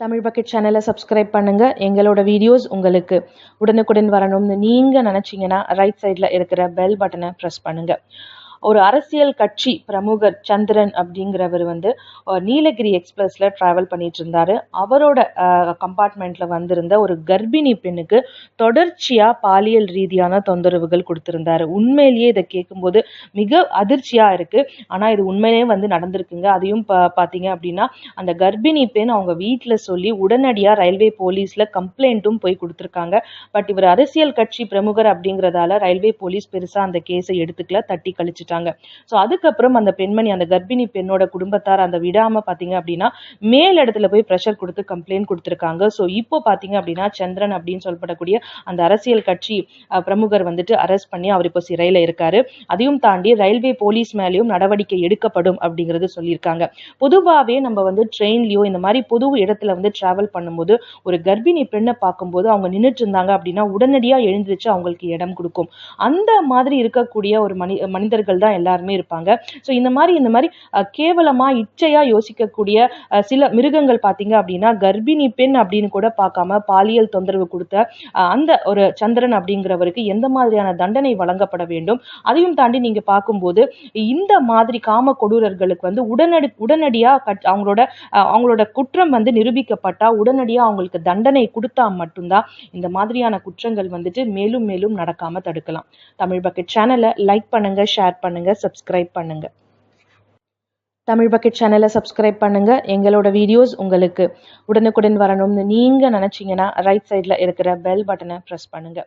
Tamil bucket சேனலை subscribe பண்ணுங்கள் எங்களோட வீடியோஸ் உங்களுக்கு உடனுக்குடன் வரணும்னு நீங்கள் நினச்சிங்கன்னா ரைட் சைடில் இருக்கிற பெல் பட்டனை ப்ரெஸ் பண்ணுங்கள் ஒரு அரசியல் கட்சி பிரமுகர் சந்திரன் அப்படிங்கிறவர் வந்து நீலகிரி எக்ஸ்பிரஸில் ட்ராவல் பண்ணிட்டு இருந்தார் அவரோட கம்பார்ட்மெண்ட்டில் வந்திருந்த ஒரு கர்ப்பிணி பெண்ணுக்கு தொடர்ச்சியாக பாலியல் ரீதியான தொந்தரவுகள் கொடுத்துருந்தாரு. உண்மையிலேயே இதை கேட்கும்போது மிக அதிர்ச்சியாக இருக்குது ஆனால் இது உண்மையிலேயே வந்து நடந்திருக்குங்க. அதையும் பா பார்த்தீங்க அப்படின்னா அந்த கர்ப்பிணி பெண் அவங்க வீட்டில் சொல்லி உடனடியாக ரயில்வே போலீஸில் கம்ப்ளைண்ட்டும் போய் கொடுத்துருக்காங்க. பட் இவர் அரசியல் கட்சி பிரமுகர் அப்படிங்கிறதால ரயில்வே போலீஸ் பெருசாக அந்த கேஸை எடுத்துக்கல தட்டி கழிச்சிட்டாங்க. ஸோ அதுக்கப்புறம் அந்த பெண்மணி அந்த கர்ப்பிணி பெண்ணோட குடும்பத்தார் அந்த விடாமல் பார்த்தீங்க அப்படின்னா மேல் இடத்துல போய் ப்ரெஷர் கொடுத்து கம்ப்ளைண்ட் கொடுத்துருக்காங்க. ஸோ இப்போ பார்த்தீங்க அப்படின்னா சந்திரன் அப்படின்னு சொல்லப்படக்கூடிய அந்த அரசியல் கட்சி பிரமுகர் வந்துட்டு அரெஸ்ட் பண்ணி அவர் இப்போ சிறையில் இருக்காரு. அதையும் தாண்டி ரயில்வே போலீஸ் மேலேயும் நடவடிக்கை எடுக்கப்படும் அப்படிங்கிறது சொல்லியிருக்காங்க. பொதுவாகவே நம்ம வந்து ட்ரெயின்லயோ இந்த மாதிரி பொது இடத்துல வந்து ட்ராவல் பண்ணும்போது ஒரு கர்ப்பிணி பெண்ணை பார்க்கும்போது அவங்க நின்றுட்டு இருந்தாங்க அப்படின்னா உடனடியாக எழுந்திருச்சு அவங்களுக்கு இடம் கொடுக்கும். அந்த மாதிரி இருக்கக்கூடிய ஒரு மனி மனிதர்கள் தான் எல்லாருமே இருப்பாங்க. ஸோ இந்த மாதிரி இந்த மாதிரி கேவலமாக கேவலமா இச்சையா யோசிக்கக்கூடிய சில மிருகங்கள் பார்த்தீங்க அப்படின்னா கர்ப்பிணி பெண் அப்படின்னு கூட பார்க்காம பாலியல் தொந்தரவு கொடுத்த அந்த ஒரு சந்திரன் அப்படிங்கிறவருக்கு எந்த மாதிரியான தண்டனை வழங்கப்பட வேண்டும்? அதையும் தாண்டி நீங்க பார்க்கும்போது இந்த மாதிரி காம கொடூரர்களுக்கு வந்து உடனடி உடனடியா அவங்களோட அவங்களோட குற்றம் வந்து நிரூபிக்கப்பட்டா உடனடியா அவங்களுக்கு தண்டனை கொடுத்தா மட்டும்தான் இந்த மாதிரியான குற்றங்கள் வந்துட்டு மேலும் மேலும் நடக்காம தடுக்கலாம். தமிழ் பக்கெட் சேனலை லைக் பண்ணுங்க ஷேர் பண்ணுங்க சப்ஸ்கிரைப் பண்ணுங்க. தமிழ் பக்கெட் சேனலை சப்ஸ்கிரைப் பண்ணுங்க. எங்களோட வீடியோஸ் உங்களுக்கு உடனுக்குடன் வரணும்னு நீங்க நினைச்சீங்கன்னா ரைட் சைடில் இருக்கிற பெல் பட்டனை ப்ரெஸ் பண்ணுங்க.